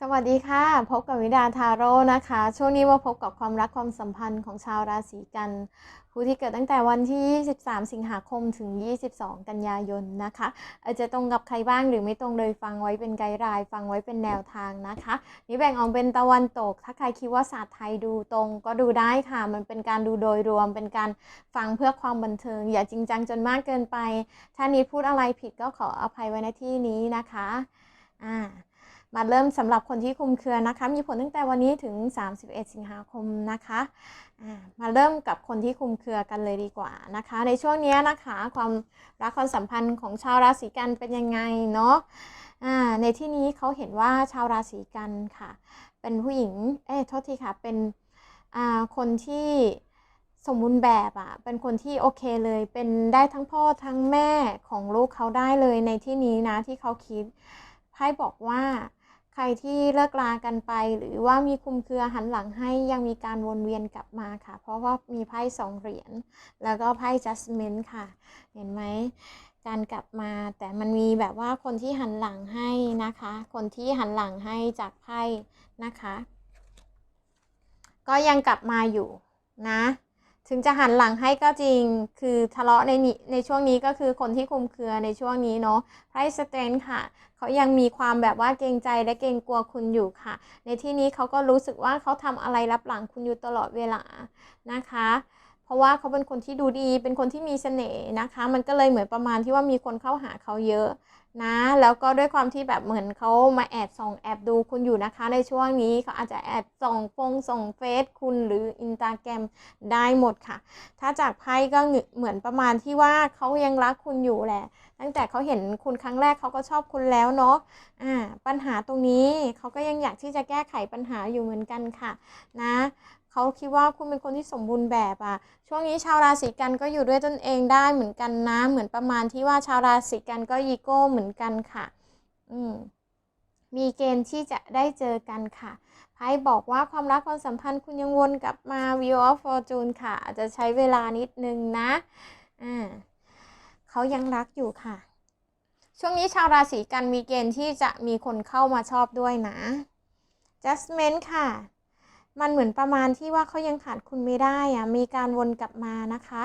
สวัสดีค่ะ พบกับวิดาทาโร่นะคะ ช่วงนี้มาพบกับความรักความสัมพันธ์ของชาวราศีกัน ผู้ที่เกิดตั้งแต่วันที่ 23 สิงหาคมถึง 22 กันยายนนะคะ อาจจะตรงกับใครบ้างหรือไม่ตรงเลยฟังไว้เป็นไกด์ไลน์ฟังไว้เป็นแนวทางนะคะ นี่แบ่งออกเป็นตะวันตก ถ้าใครคิดว่าศาสตร์ไทยดูตรงก็ดูได้ค่ะ มันเป็นการดูโดยรวม เป็นการฟังเพื่อความบันเทิง อย่าจริงจังจนมากเกินไป ถ้านี้พูดอะไรผิดก็ขออภัยไว้ในที่นี้นะคะอ่า มาเริ่มสำหรับคนที่คุมเครือนะคะ มีผลตั้งแต่วันนี้ถึง 31 สิงหาคมนะคะมาเริ่มกับคนที่คุมเครือกันเลยดีกว่านะคะ ในช่วงนี้นะคะ ความรักความสัมพันธ์ของชาวราศีกันเป็นยังไงเนาะในที่นี้เขาเห็นว่าชาวราศีกันค่ะ เป็นผู้หญิงเอ้โทษทีค่ะเป็นคนที่สมบูรณ์แบบอะ่ะ เป็นคนที่โอเคเลย เป็นได้ทั้งพ่อทั้งแม่ของลูกเขาได้เลยในที่นี้นะที่เขาคิดไพ่บอกว่า ใครที่เลิกลากันไป หรือว่ามีคุมเครือหันหลังให้ยังมีการวนเวียนกลับมาค่ะ เพราะว่ามีไพ่สองเหรียญแล้วก็ไพ่ judgment ค่ะ เห็นไหมการกลับมาแต่มันมีแบบว่าคนที่หันหลังให้นะคะ คนที่หันหลังให้จากไพ่นะคะ ก็ยังกลับมาอยู่นะ ถึงจะหันหลังให้ก็จริง คือทะเลาะในนี้ในช่วงนี้ก็คือคนที่คุมเครือในช่วงนี้เนาะไพ่สเตนค่ะ เขายังมีความแบบว่าเกรงใจและเกรงกลัวคุณอยู่ค่ะ ในที่นี้เขาก็รู้สึกว่าเขาทำอะไรรับหลังคุณอยู่ตลอดเวลานะคะ เพราะว่าเขาเป็นคนที่ดูดี เป็นคนที่มีเสน่ห์นะคะ มันก็เลยเหมือนประมาณที่ว่ามีคนเข้าหาเขาเยอะ นะ แล้วก็ด้วยความที่แบบเหมือนเขามาแอบส่องแอบดูคุณอยู่นะคะ ในช่วงนี้เขาอาจจะแอบส่องฟงส่องเฟซคุณหรืออินสตาแกรมได้หมดค่ะ ถ้าจากไพ่ก็เหมือนประมาณที่ว่าเขายังรักคุณอยู่แหละ ตั้งแต่เขาเห็นคุณครั้งแรกเขาก็ชอบคุณแล้วเนาะอ่าปัญหาตรงนี้เขาก็ยังอยากที่จะแก้ไขปัญหาอยู่เหมือนกันค่ะ นะ เขาคิดว่าคุณเป็นคนที่สมบูรณ์แบบอะช่วงนี้ชาวราศีกันก็อยู่ด้วยตนเองได้เหมือนกันนะเหมือนประมาณที่ว่าชาวราศีกันก็ยีโก้เหมือนกันค่ะอืมมีเกณฑ์ที่จะได้เจอกันค่ะไพ่บอกว่าความรักความสัมพันธ์คุณยังวนกลับมา View of Fortune ค่ะ อาจจะใช้เวลานิดนึงนะอ่าเขายังรักอยู่ค่ะ ช่วงนี้ชาวราศีกันมีเกณฑ์ที่จะมีคนเข้ามาชอบด้วยนะ Justment ค่ะ มันเหมือนประมาณที่ว่าเขายังขาดคุณไม่ได้อะมีการวนกลับมานะคะ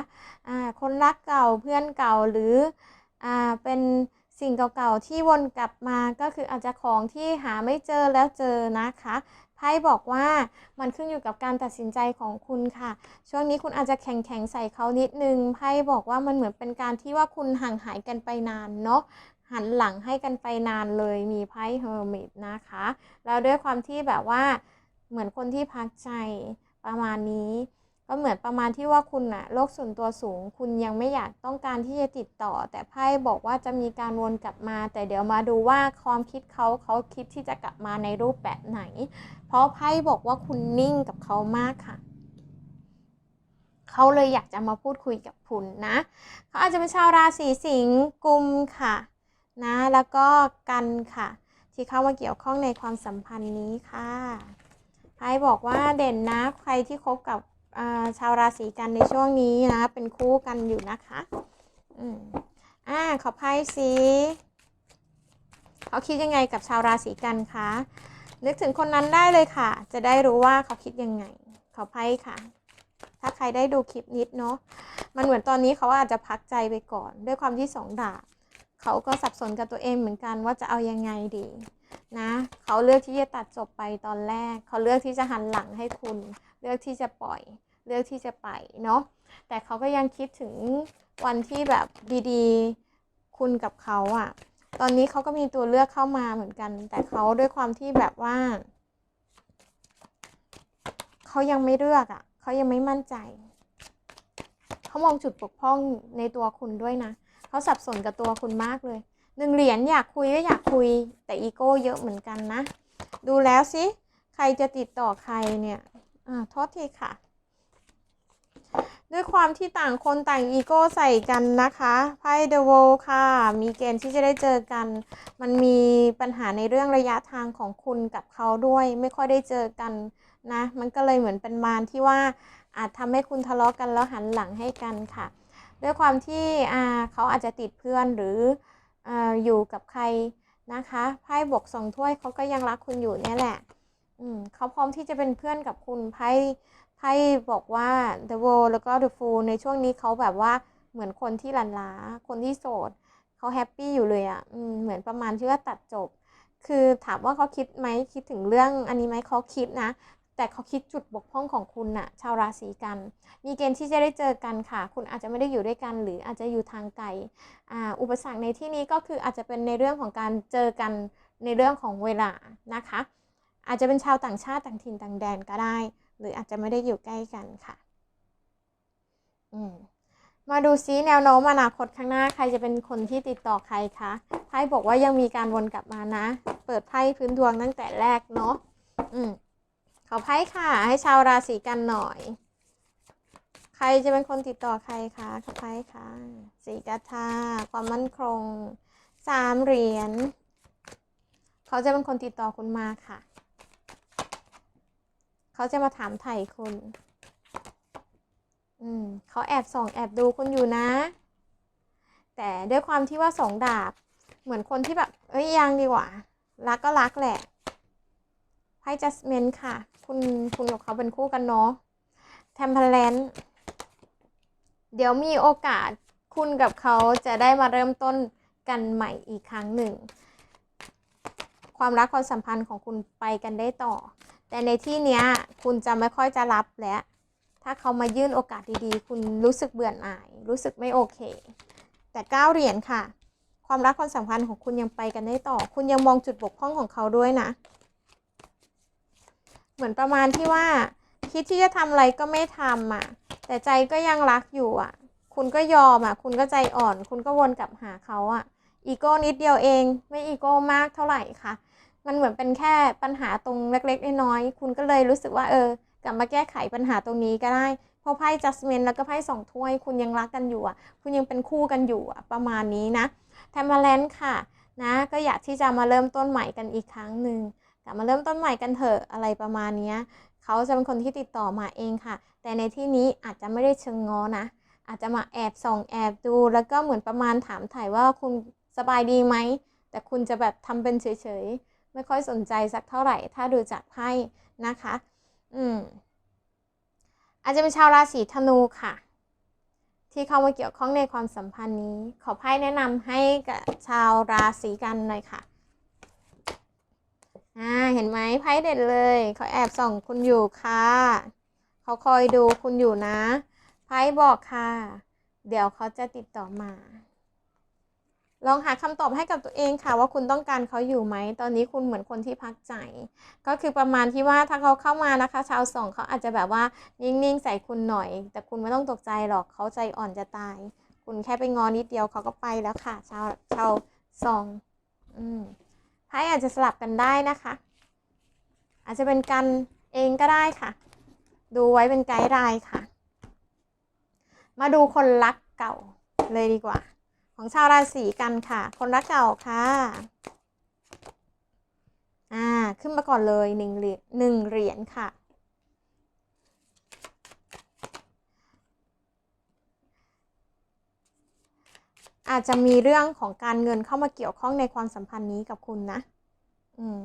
อ่าคนรักเก่าเพื่อนเก่าหรืออ่าเป็นสิ่งเก่าๆที่วนกลับมาก็คืออาจจะของที่หาไม่เจอแล้วเจอนะคะไพ่บอกว่ามันขึ้นอยู่กับการตัดสินใจของคุณค่ะ ช่วงนี้คุณอาจจะแข็งแข็งใส่เขานิดนึงไพ่บอกว่ามันเหมือนเป็นการที่ว่าคุณห่างหายกันไปนานเนาะหันหลังให้กันไปนานเลยมีไพ่เฮอร์มิตนะคะ แล้วด้วยความที่แบบว่า เหมือนคนที่พักใจประมาณนี้ ก็เหมือนประมาณที่ว่าคุณอะโลกส่วนตัวสูง คุณยังไม่อยากต้องการที่จะติดต่อ แต่ไพ่บอกว่าจะมีการวนกลับมา แต่เดี๋ยวมาดูว่าความคิดเขาเขาคิดที่จะกลับมาในรูปแบบไหน เพราะไพ่บอกว่าคุณนิ่งกับเขามากค่ะเขาเลยอยากจะมาพูดคุยกับคุณนะ เขาอาจจะเป็นชาวราศีสิงห์กุมค่ะนะ แล้วก็กันค่ะ ที่เข้ามาเกี่ยวข้องในความสัมพันธ์นี้ค่ะ ไพ่บอกว่าเด่นนะใครที่คบกับชาวราศีกันในช่วงนี้นะ เป็นคู่กันอยู่นะคะอืมอ่าขอไพ่สีเขาคิดยังไงกับชาวราศีกันคะนึกถึงคนนั้นได้เลยค่ะ จะได้รู้ว่าเขาคิดยังไง ขอไพ่ค่ะ ถ้าใครได้ดูคลิปนิดเนาะมันเหมือนตอนนี้เขาอาจจะพักใจไปก่อน ด้วยความที่สองดาบเขาก็สับสนกับตัวเองเหมือนกันว่าจะเอายังไงดี นะเขาเลือกที่จะตัดจบไปตอนแรก เขาเลือกที่จะหันหลังให้คุณ เลือกที่จะปล่อย เลือกที่จะไปเนาะแต่เขาก็ยังคิดถึงวันที่แบบดีๆ คุณกับเขาอะตอนนี้เขาก็มีตัวเลือกเข้ามาเหมือนกัน แต่เขาด้วยความที่แบบว่าเขายังไม่เลือกอะเขายังไม่มั่นใจเขามองจุดปกพร่องในตัวคุณด้วยนะเขาสับสนกับตัวคุณมากเลย หนึ่งเหรียญอยากคุยก็อยากคุย แต่อีโก้เยอะเหมือนกันนะ ดูแล้วสิ ใครจะติดต่อใครเนี่ยอ่าโทษทีค่ะ ด้วยความที่ต่างคนต่างอีโก้ใส่กันนะคะไพ่เดอะโวค่ะ มีเกณฑ์ที่จะได้เจอกัน มันมีปัญหาในเรื่องระยะทางของคุณกับเขาด้วย ไม่ค่อยได้เจอกันนะ มันก็เลยเหมือนเป็นมารที่ว่าอาจทำให้คุณทะเลาะกันแล้วหันหลังให้กันค่ะ ด้วยความที่เขาอาจจะติดเพื่อนหรือ อยู่กับใครนะคะไพ่บวกสองถ้วยเขาก็ยังรักคุณอยู่เนี่ยแหละอืมเขาพร้อมที่จะเป็นเพื่อนกับคุณไพ่ไพ่บอกว่า the world แล้วก็ the fool ในช่วงนี้เขาแบบว่าเหมือนคนที่หลันล้า คนที่โสดเขาแฮปปี้อยู่เลยอะ่ะเหมือนประมาณที่ว่าตัดจบ คือถามว่าเขาคิดไหมคิดถึงเรื่องอันนี้ไหมเขาคิดนะ แต่เขาคิดจุดบกพร่องของคุณน่ะ ชาวราศีกัน มีเกณฑ์ที่จะได้เจอกันค่ะ คุณอาจจะไม่ได้อยู่ด้วยกัน หรืออาจจะอยู่ทางไกลอ,อุปสรรคในที่นี้ก็คืออาจจะเป็นในเรื่องของการเจอกันในเรื่องของเวลานะคะ อาจจะเป็นชาวต่างชาติต่างถิ่นต่างแดนก็ได้ หรืออาจจะไม่ได้อยู่ใกล้กันค่ะ อืมมาดูซิแนวโน้มอนาคตข้างหน้าใครจะเป็นคนที่ติดต่อใครคะไพ่บอกว่ายังมีการวนกลับมานะ เปิดไพ่พื้นดวงตั้งแต่แรกเนาะอืม ขอไพ่ค่ะ ให้ชาวราศีกันหน่อย ใครจะเป็นคนติดต่อใครคะขอไพ่ค่ะสีกาธาความมั่นคงสามเหรียญเขาจะเป็นคนติดต่อคุณมาค่ะ เขาจะมาถามไถ่คุณ อืมเขาแอบส่องแอบดูคุณอยู่นะ แต่ด้วยความที่ว่าสองดาบ เหมือนคนที่แบบเอ้ยยังดีกว่า รักก็รักแหละ ไพ่จัสเมนค่ะ คุณคุณกับเขาเป็นคู่กันเนาะแทมเพลนเดี๋ยวมีโอกาสคุณกับเขาจะได้มาเริ่มต้นกันใหม่อีกครั้งหนึ่ง ความรักความสัมพันธ์ของคุณไปกันได้ต่อ แต่ในที่เนี้ยคุณจะไม่ค่อยจะรับแล้ว ถ้าเขามายื่นโอกาสดีๆ คุณรู้สึกเบื่อหน่าย รู้สึกไม่โอเค แต่เก้าเหรียญค่ะ ความรักความสัมพันธ์ของคุณยังไปกันได้ต่อ คุณยังมองจุดบกพร่องของเขาด้วยนะ เหมือนประมาณที่ว่า คิดที่จะทำอะไรก็ไม่ทำอะ แต่ใจก็ยังรักอยู่อะ คุณก็ยอมอะ คุณก็ใจอ่อน คุณก็วนกลับหาเขาอะ อีโก้นิดเดียวเอง ไม่อีโก้มากเท่าไหร่ค่ะ มันเหมือนเป็นแค่ปัญหาตรงเล็กๆน้อยๆคุณก็เลยรู้สึกว่าเออกลับมาแก้ไขปัญหาตรงนี้ก็ได้เพราะไพ่จัสเมนแล้วก็ไพ่สองถ้วย คุณยังรักกันอยู่อะ คุณยังเป็นคู่กันอยู่อะ ประมาณนี้นะแทมเ r ลนค่ะ นะ ก็อยากที่จะมาเริ่มต้นใหม่กันอีกครั้งหนึ่ง กลับมาเริ่มต้นใหม่กันเถอะอะไรประมาณนี้เขาจะเป็นคนที่ติดต่อมาเองค่ะ แต่ในที่นี้อาจจะไม่ได้เชิงงอนะ อาจจะมาแอบส่องแอบดู แล้วก็เหมือนประมาณถามถ่ายว่าคุณสบายดีไหม แต่คุณจะแบบทำเป็นเฉยๆ ไม่ค่อยสนใจสักเท่าไหร่ ถ้าดูจากไพ่นะคะ อืม อาจจะเป็นชาวราศีธนูค่ะ ที่เข้ามาเกี่ยวข้องในความสัมพันธ์นี้ ขอไพ่แนะนำให้กับชาวราศีกันหน่อยค่ะ อ่าเห็นไหมไพ่เด็ดเลยเขาแอบส่องคุณอยู่ค่ะเขาคอยดูคุณอยู่นะไพ่บอกค่ะ เดี๋ยวเขาจะติดต่อมา ลองหาคำตอบให้กับตัวเองค่ะ ว่าคุณต้องการเขาอยู่ไหม ตอนนี้คุณเหมือนคนที่พักใจ ก็คือประมาณที่ว่าถ้าเขาเข้ามานะคะ ชาวสองเขาอาจจะแบบว่านิ่งๆใส่คุณหน่อย แต่คุณไม่ต้องตกใจหรอกเขาใจอ่อนจะตาย คุณแค่ไปงอนิดเดียวเขาก็ไปแล้วค่ะ ชาวชาวสอง อืม ไพ่อาจจะสลับกันได้นะคะ อาจจะเป็นกันเองก็ได้ค่ะ ดูไว้เป็นไกด์ไลน์ค่ะ มาดูคนรักเก่าเลยดีกว่า ของชาวราศีกันค่ะ คนรักเก่าค่ะอ่าขึ้นมาก่อนเลยหนึ่งเหรียญหนึ่งเหรียญค่ะ อาจจะมีเรื่องของการเงินเข้ามาเกี่ยวข้องในความสัมพันธ์นี้กับคุณนะ อืม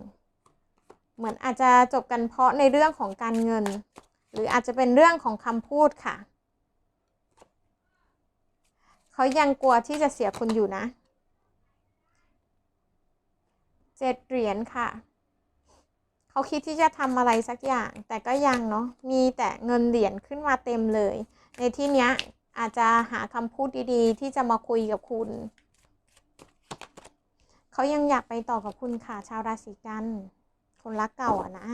เหมือนอาจจะจบกันเพราะในเรื่องของการเงิน หรืออาจจะเป็นเรื่องของคำพูดค่ะ เขายังกลัวที่จะเสียคุณอยู่นะ เจ็ดเหรียญค่ะ เขาคิดที่จะทำอะไรสักอย่าง แต่ก็ยังเนาะ มีแต่เงินเหรียญขึ้นมาเต็มเลย ในที่เนี้ย อาจจะหาคำพูดดีๆ ที่จะมาคุยกับคุณ เขายังอยากไปต่อกับคุณค่ะ ชาวราศีกัน คนรักเก่าอะนะ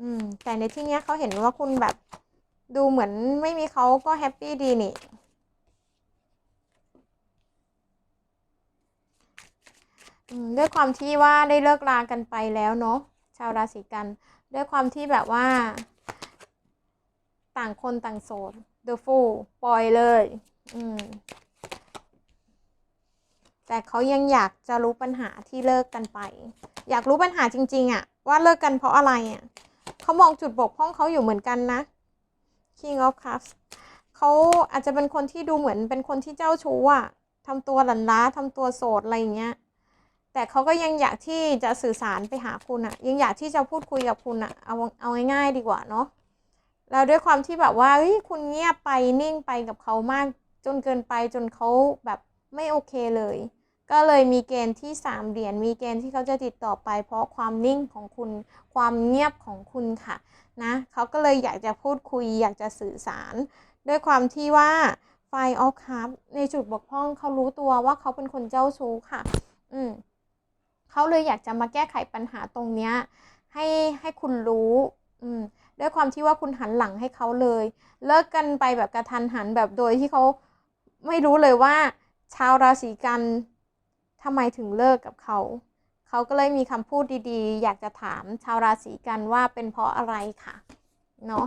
อืม แต่ในที่เนี้ยเขาเห็นว่าคุณแบบดูเหมือนไม่มีเขาก็แฮปปี้ดีนี่ด้วยความที่ว่าได้เลิกลากันไปแล้วเนาะชาวราศีกัน ด้วยความที่แบบว่า ต่างคนต่างโสด The Fool ปล่อยเลย อืม แต่เขายังอยากจะรู้ปัญหาที่เลิกกันไป อยากรู้ปัญหาจริง ๆอะว่าเลิกกันเพราะอะไรอะเขามองจุดบกพร่องเขาอยู่เหมือนกันนะ King of Cups เขาอาจจะเป็นคนที่ดูเหมือนเป็นคนที่เจ้าชู้อะทำตัวหลันล้าทำตัวโสดอะไรอย่างเงี้ยแต่เขาก็ยังอยากที่จะสื่อสารไปหาคุณอะยังอยากที่จะพูดคุยกับคุณอะเอาเอาง่ายๆดีกว่าเนาะ แล้วด้วยความที่แบบว่าเฮ้ยคุณเงียบไปนิ่งไปกับเขามากจนเกินไปจนเขาแบบไม่โอเคเลย ก็เลยมีเกณฑ์ที่สามเหรียญมีเกณฑ์ที่เขาจะติดต่อไป เพราะความนิ่งของคุณความเงียบของคุณค่ะนะเขาก็เลยอยากจะพูดคุยอยากจะสื่อสาร ด้วยความที่ว่าไฟออฟคัพในจุดบกพร่องเขารู้ตัวว่าเขาเป็นคนเจ้าชู้ค่ะ อืมเขาเลยอยากจะมาแก้ไขปัญหาตรงเนี้ยให้ให้คุณรู้ อืมด้วยความที่ว่าคุณหันหลังให้เขาเลย เลิกกันไปแบบกระทันหันแบบโดยที่เขาไม่รู้เลยว่า ชาวราศีกันทำไมถึงเลิกกับเขาเขาก็เลยมีคำพูดดีๆ อยากจะถามชาวราศีกันว่าเป็นเพราะอะไรค่ะเนาะ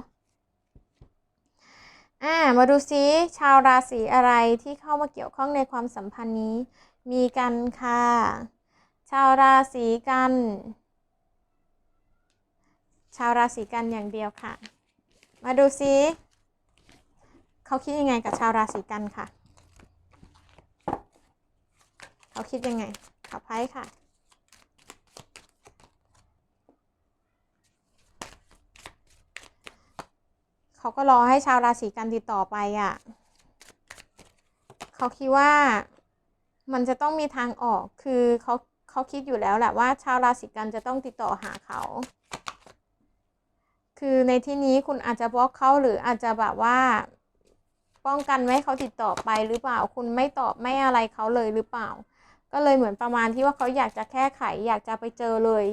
อ่ามาดูซิชาวราศีอะไรที่เข้ามาเกี่ยวข้องในความสัมพันธ์นี้ มีกันค่ะ ชาวราศีกัน ชาวราศีกันอย่างเดียวค่ะ มาดูซิเขาคิดยังไงกับชาวราศีกันค่ะ เขาคิดยังไงขับไพ่ค่ะเขาก็รอให้ชาวราศีกันติดต่อไปอะ่ะ เขาคิดว่ามันจะต้องมีทางออก คือเขาเขาคิดอยู่แล้วแหละว่าชาวราศีกันจะต้องติดต่อหาเขา คือในที่นี้คุณอาจจะบล็อกเขาหรืออาจจะแบบว่า ป้องกันไม่ให้เขาติดต่อไปหรือเปล่า คุณไม่ตอบไม่อะไรเขาเลยหรือเปล่า ก็เลยเหมือนประมาณที่ว่าเขาอยากจะแก้ไข อยากจะไปเจอเลย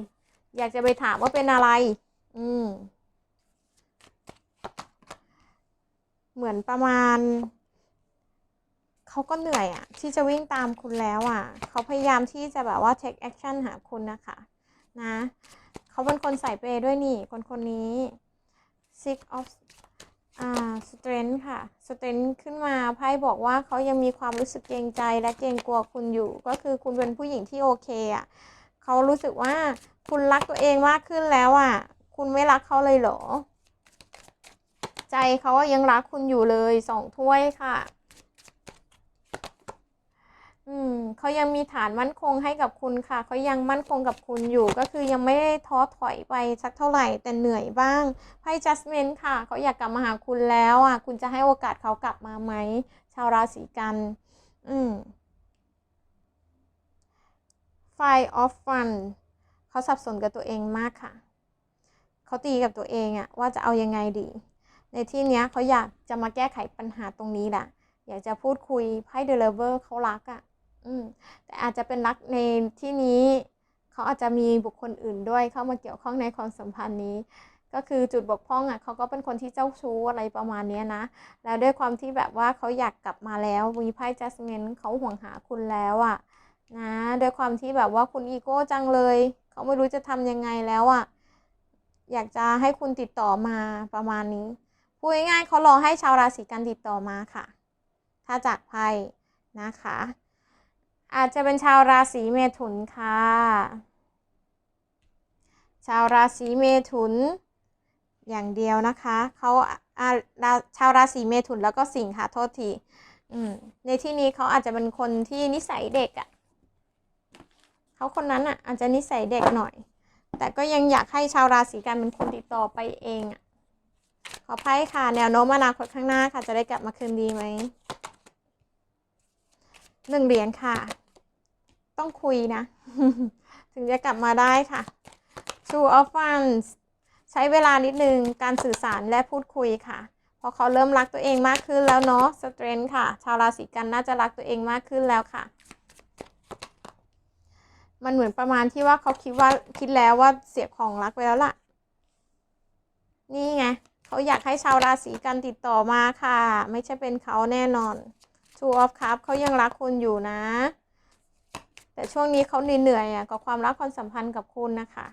อยากจะไปถามว่าเป็นอะไร อืม เหมือนประมาณเขาก็เหนื่อยอะที่จะวิ่งตามคุณแล้วอะเขาพยายามที่จะแบบว่า take action หาคุณนะคะ นะ เขาเป็นคนใส่เปย์ด้วยนี่ คนคนนี้ six of อ่า strength ค่ะ strength ขึ้นมาไพ่บอกว่าเขายังมีความรู้สึกเกรงใจและเกรงกลัวคุณอยู่ ก็คือคุณเป็นผู้หญิงที่โอเคอะ่ะเขารู้สึกว่าคุณรักตัวเองมากขึ้นแล้วอะ่ะ คุณไม่รักเขาเลยเหรอ ใจเขาว่ายังรักคุณอยู่เลยสองถ้วยค่ะ อืมเขายังมีฐานมั่นคงให้กับคุณค่ะ เขายังมั่นคงกับคุณอยู่ ก็คือยังไม่ได้ท้อถอยไปสักเท่าไหร่ แต่เหนื่อยบ้าง ไพ่ judgment ค่ะ เขาอยากกลับมาหาคุณแล้วอะ คุณจะให้โอกาสเขากลับมาไหม ชาวราศีกัน อืม Five of Fun เขาสับสนกับตัวเองมากค่ะ เขาตีกับตัวเองอะว่าจะเอายังไงดี ในที่เนี้ยเขาอยากจะมาแก้ไขปัญหาตรงนี้แหละ อยากจะพูดคุยไพ่เดลเวอร์เขารักอะ่ะ อืมแต่อาจจะเป็นรักในที่นี้เขาอาจจะมีบุคคลอื่นด้วยเข้ามาเกี่ยวข้องในความสัมพันธ์นี้ ก็คือจุดบกพร่องอะเขาก็เป็นคนที่เจ้าชู้อะไรประมาณนี้นะ แล้วด้วยความที่แบบว่าเขาอยากกลับมาแล้วมีไพ่จัสเมนเขาห่วงหาคุณแล้วอะนะด้วยความที่แบบว่าคุณอีโก้จังเลย เขาไม่รู้จะทำยังไงแล้วอะ อยากจะให้คุณติดต่อมาประมาณนี้ พูดง่ายๆเขารอให้ชาวราศีกันติดต่อมาค่ะ ถ้าจากไพ่นะคะ อาจจะเป็นชาวราศีเมถุนค่ะ ชาวราศีเมถุน อย่างเดียวนะคะเขาอาชาวราศีเมถุนแล้วก็สิงห์ค่ะโทษทีในที่นี้เขาอาจจะเป็นคนที่นิสัยเด็กอะ่ะเขาคนนั้นอะ่ะอาจจะนิสัยเด็กหน่อย แต่ก็ยังอยากให้ชาวราศีกันเป็นคนติดต่อไปเองอะ่ะขอไพ่ค่ะ แนวโน้มอนาคตข้างหน้าค่ะ จะได้กลับมาคืนดีไหมหนึ่งเหรียญค่ะ ต้องคุยนะ ถึงจะกลับมาได้ค่ะ Two of Wands ใช้เวลานิดนึงการสื่อสารและพูดคุยค่ะเพราะเขาเริ่มรักตัวเองมากขึ้นแล้วเนาะ Strength ค่ะ ชาวราศีกันน่าจะรักตัวเองมากขึ้นแล้วค่ะ มันเหมือนประมาณที่ว่าเขาคิดว่าคิดแล้วว่าเสียของรักไปแล้วล่ะ นี่ไงเขาอยากให้ชาวราศีกันติดต่อมาค่ะ ไม่ใช่เป็นเขาแน่นอน Two of Cups เขายังรักคุณอยู่นะ แต่ช่วงนี้เขาเหนื่อยๆอะกับความรักความสัมพันธ์กับคุณนะคะ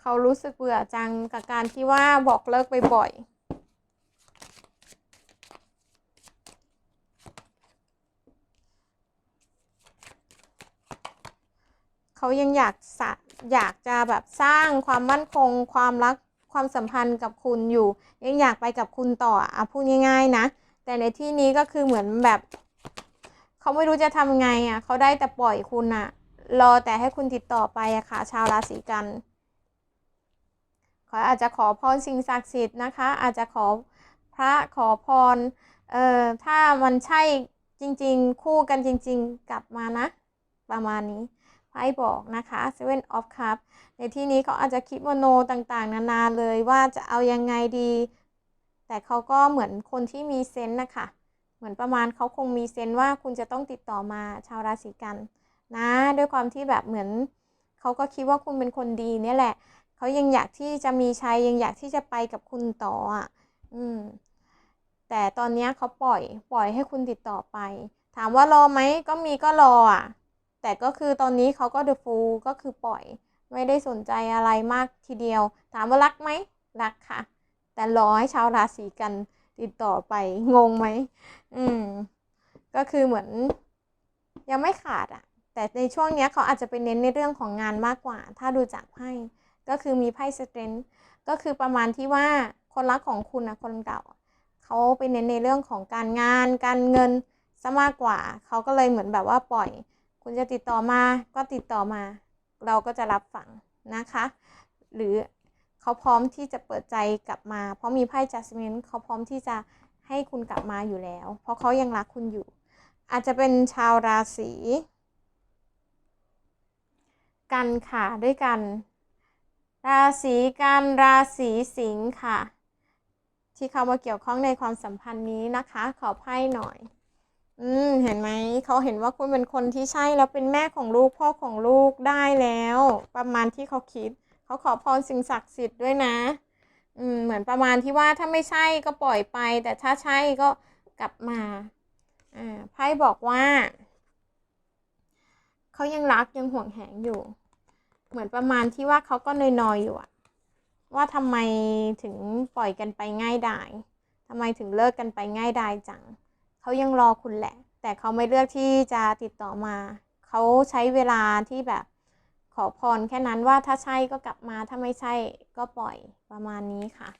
เขารู้สึกเบื่อจังกับการที่ว่าบอกเลิกบ่อยๆเขายังอยากสะอยากจะแบบสร้างความมั่นคง ความรักความสัมพันธ์กับคุณอยู่ ยังอยากไปกับคุณต่ออะพูดง่าย ๆ นะ แต่ในที่นี้ก็คือเหมือนแบบ เขาไม่รู้จะทำไงอะเขาได้แต่ปล่อยคุณอะ รอแต่ให้คุณติดต่อไปอะค่ะ ชาวราศีกันเขาอาจจะขอพรสิ่งศักดิ์สิทธิ์นะคะ อาจจะขอพระขอพรเอ่อถ้ามันใช่จริง ๆ คู่กันจริง ๆ กลับมานะ ประมาณนี้ไพ่บอกนะคะ Seven of Cups ในที่นี้เขาอาจจะคิดโมโนต่างๆ นานาเลยว่าจะเอายังไงดี แต่เขาก็เหมือนคนที่มีเซนต์นะคะ เหมือนประมาณเขาคงมีเซนว่าคุณจะต้องติดต่อมาชาวราศีกันนะ ด้วยความที่แบบเหมือนเขาก็คิดว่าคุณเป็นคนดีเนี่ยแหละเขายังอยากที่จะมีชัยยังอยากที่จะไปกับคุณต่ออะอืมแต่ตอนนี้เขาปล่อยปล่อยให้คุณติดต่อไป ถามว่ารอไหมก็มีก็รออะแต่ก็คือตอนนี้เขาก็เดอะฟูก็คือปล่อยไม่ได้สนใจอะไรมากทีเดียว ถามว่ารักไหมรักค่ะ แต่รอให้ชาวราศีกัน ติดต่อไปงงไหมอืม ก็คือเหมือน ยังไม่ขาดอะ แต่ในช่วงเนี้ยเขาอาจจะไปเน้นในเรื่องของงานมากกว่า ถ้าดูจากไพ่ก็คือมีไพ่สเตรนท์ก็คือประมาณที่ว่าคนรักของคุณนะคนเก่าเขาไปเน้นในเรื่องของการงาน การเงินซะมากกว่า เขาก็เลยเหมือนแบบว่าปล่อย คุณจะติดต่อมาก็ติดต่อมา เราก็จะรับฟังนะคะ หรือ เขาพร้อมที่จะเปิดใจกลับมา เพราะมีไพ่ judgment เขาพร้อมที่จะให้คุณกลับมาอยู่แล้ว เพราะเขายังรักคุณอยู่ อาจจะเป็นชาวราศีกันค่ะด้วยกัน ราศีกันราศีสิงค์ค่ะ ที่เข้ามาเกี่ยวข้องในความสัมพันธ์นี้นะคะ ขอไพ่หน่อย อืมเห็นไหมเขาเห็นว่าคุณเป็นคนที่ใช่แล้วเป็นแม่ของลูกพ่อของลูกได้แล้ว ประมาณที่เขาคิด เขาขอพรสิ่งศักดิ์สิทธิ์ด้วยนะ อืมเหมือนประมาณที่ว่าถ้าไม่ใช่ก็ปล่อยไป แต่ถ้าใช่ก็กลับมาอ่าไพ่บอกว่าเขายังรักยังห่วงแหนอยู่ เหมือนประมาณที่ว่าเขาก็นอยๆอยู่อะว่าทำไมถึงปล่อยกันไปง่ายดายทำไมถึงเลิกกันไปง่ายดายจังเขายังรอคุณแหละ แต่เขาไม่เลือกที่จะติดต่อมา เขาใช้เวลาที่แบบ ขอพรแค่นั้นว่าถ้าใช่ก็กลับมาถ้าไม่ใช่ก็ปล่อยประมาณนี้ค่ะ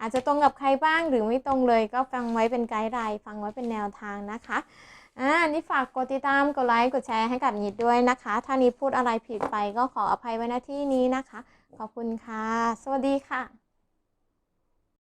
อาจจะตรงกับใครบ้างหรือไม่ตรงเลยก็ฟังไว้เป็นไกด์ไลน์ฟังไว้เป็นแนวทางนะคะอ่านี่ฝากกดติดตามกดไลค์กดแชร์ให้กับนิดด้วยนะคะ ถ้านิดพูดอะไรผิดไปก็ขออภัยไว้ณที่นี้นะคะ ขอบคุณค่ะ สวัสดีค่ะ